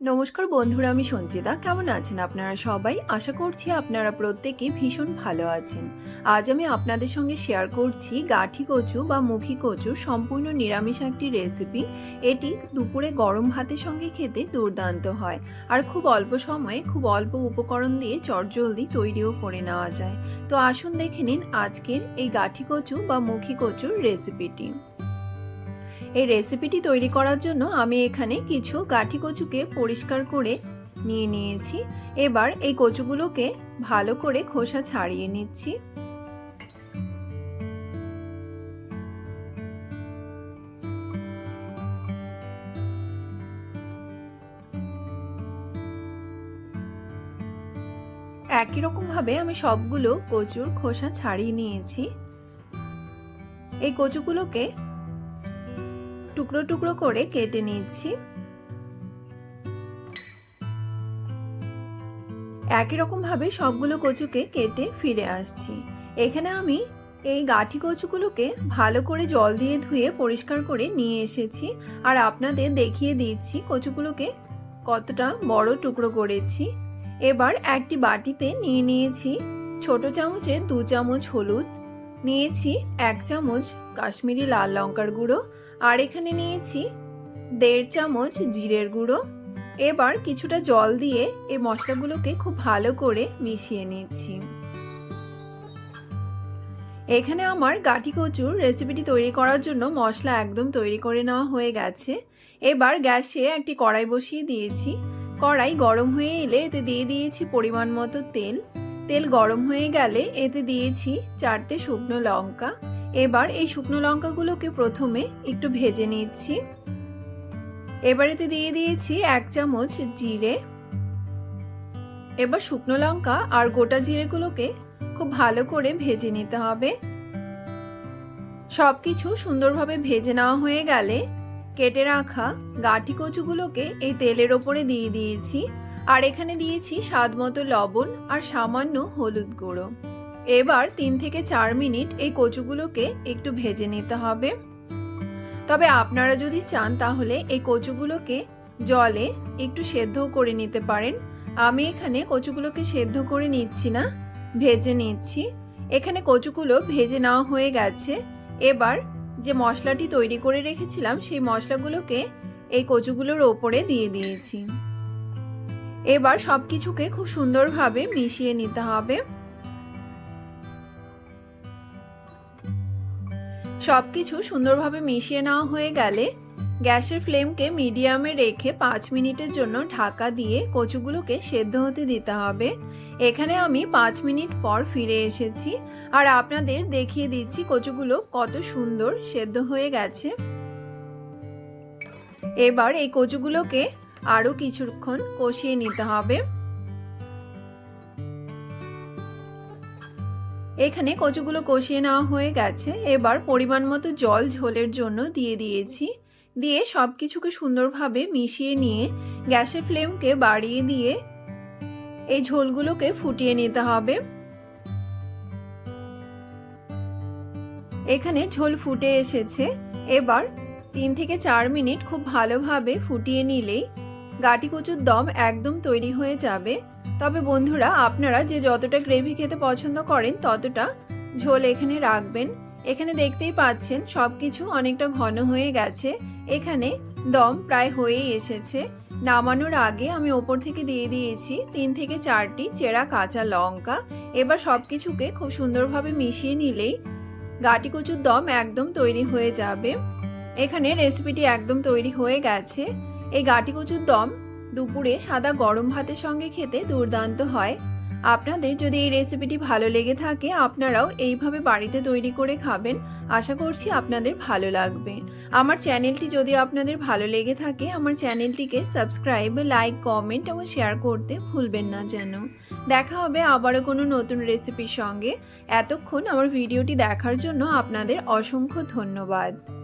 নমস্কার বন্ধুরা, আমি সঞ্চিতা। কেমন আছেন আপনারা সবাই? আশা করছি আপনারা প্রত্যেকে ভীষণ ভালো আছেন। আজ আমি আপনাদের সঙ্গে শেয়ার করছি গাঠি কচু বা মুখী কচুর সম্পূর্ণ নিরামিষ একটি রেসিপি এটি দুপুরে গরম ভাতের সঙ্গে খেতে দুর্দান্ত হয় আর খুব অল্প সময়ে খুব অল্প উপকরণ দিয়ে চটজলদি তৈরিও করে নেওয়া যায়। তো আসুন দেখে নিন আজকের এই গাঠি কচু বা মুখী কচুর রেসিপিটি এই রেসিপিটি তৈরি করার জন্য আমি এখানে কিছু গাঠি কচুকে পরিষ্কার করে নিয়ে নিয়েছি। এবার এই কচুগুলোকে ভালো করে খোসা ছাড়িয়ে নিচ্ছি। একই রকমভাবে আমি সবগুলো কচুর খোসা ছাড়িয়ে নিয়েছি। এই কচুগুলোকে টুকরো টুকরো করে কেটে নিচ্ছি। একই রকমভাবে সবগুলো কচুকে কেটে ফিরে আসছি। এখানে আমি এই গাঠি কচুগুলোকে ভালো করে জল দিয়ে ধুয়ে পরিষ্কার করে নিয়ে এসেছি আর আপনাদের দেখিয়ে দিচ্ছি কচুগুলোকে কতটা বড় টুকরো করেছি। এবার একটি বাটিতে নিয়ে নিয়েছি ছোট চামচে দু চামচ হলুদ, নিয়েছি এক চামচ কাশ্মীরি লাল লঙ্কার গুঁড়ো আর এখানে নিয়েছি দেড় চামচ জিরের গুঁড়ো। এবার কিছুটা জল দিয়ে এই মশলাগুলোকে খুব ভালো করে মিশিয়ে নিচ্ছি। এখানে আমার গাঠি কচুর রেসিপিটি তৈরি করার জন্য মশলা একদম তৈরি করে নেওয়া হয়ে গেছে। এবার গ্যাসে একটি কড়াই বসিয়ে দিয়েছি। কড়াই গরম হয়ে এলে এতে দিয়ে দিয়েছি পরিমাণ মতো তেল। তেল গরম হয়ে গেলে এতে দিয়েছি চারটে শুকনো লঙ্কা। এবার এই শুকনো লঙ্কাগুলোকে প্রথমে একটু ভেজে নিচ্ছি। এবার এতে দিয়ে দিয়েছি এক চামচ জিরে। এবার শুকনো লঙ্কা আর গোটা জিরেগুলোকে খুব ভালো করে ভেজে নিতে হবে। সবকিছু সুন্দরভাবে ভেজে নেওয়া হয়ে গেলে কেটে রাখা গাঠি কচুগুলোকে এই তেলের ওপরে দিয়ে দিয়েছি। আর এখানে দিয়েছি স্বাদ মতো লবণ আর সামান্য হলুদ গুঁড়ো। এবার তিন থেকে চার মিনিট এই কচুগুলোকে একটু ভেজে নিতে হবে। তবে আপনারা যদি চান তাহলে এই কচুগুলোকে জলে একটু সেদ্ধ করে নিতে পারেন। আমি এখানে কচুগুলোকে সেদ্ধ করে নিচ্ছি না, ভেজে নিচ্ছি। এখানে কচুগুলো ভেজে নেওয়া হয়ে গেছে। এবার যে মশলাটি তৈরি করে রেখেছিলাম, সেই মশলাগুলোকে এই কচুগুলোর ওপরে দিয়ে দিয়েছি। এবার সব কিছুকে খুব সুন্দরভাবে মিশিয়ে নিতে হবে। সব কিছু সুন্দরভাবে মিশিয়ে নেওয়া হয়ে গেলে গ্যাসের ফ্লেমকে মিডিয়ামে রেখে পাঁচ মিনিটের জন্য ঢাকা দিয়ে কচুগুলোকে সেদ্ধ হতে দিতে হবে। এখানে আমি পাঁচ মিনিট পর ফিরে এসেছি আর আপনাদের দেখিয়ে দিচ্ছি কচুগুলো কত সুন্দর সেদ্ধ হয়ে গেছে। এবার এই কচুগুলোকে আরও কিছুক্ষণ কষিয়ে নিতে হবে। এখানে কচুগুলো কষিয়ে নেওয়া হয়ে গেছে। এবার পরিমাণ মতো জল ঝোলের জন্য দিয়ে দিয়েছি। দিয়ে সব কিছুকে সুন্দরভাবে মিশিয়ে নিয়ে গ্যাসের ফ্লেমকে বাড়িয়ে দিয়ে এই ঝোলগুলোকে ফুটিয়ে নিতে হবে। এখানে ঝোল ফুটে এসেছে। এবার তিন থেকে চার মিনিট খুব ভালোভাবে ফুটিয়ে নিলেই গাটি কচুর দম একদম তৈরি হয়ে যাবে। তবে বন্ধুরা, আপনারা যে যতটা গ্রেভি খেতে পছন্দ করেন, ততটা ঝোল এখানে রাখবেন। এখানে দেখতেই পাচ্ছেন সব কিছু অনেকটা ঘন হয়ে গেছে। এখানে দম প্রায় হয়েই এসেছে। নামানোর আগে আমি ওপর থেকে দিয়ে দিয়েছি তিন থেকে চারটি চেরা কাঁচা লঙ্কা। এবার সব কিছুকে খুব সুন্দরভাবে মিশিয়ে নিলেই গাটি কচুর দম একদম তৈরি হয়ে যাবে। এখানে রেসিপিটি একদম তৈরি হয়ে গেছে। এই গাটি কচুর দম দুপুরে সাদা গরম ভাতের সঙ্গে খেতে দুর্দান্ত হয়। আপনাদের যদি এই রেসিপিটি ভালো লেগে থাকে, আপনারাও এইভাবে বাড়িতে তৈরি করে খাবেন। আশা করছি আপনাদের ভালো লাগবে। আমার চ্যানেলটি যদি আপনাদের ভালো লেগে থাকে, আমার চ্যানেলটিকে সাবস্ক্রাইব লাইক কমেন্ট এবং শেয়ার করতে ভুলবেন না যেন। দেখা হবে আবারও কোনো নতুন রেসিপির সঙ্গে। এতক্ষণ আমার ভিডিওটি দেখার জন্য আপনাদের অসংখ্য ধন্যবাদ।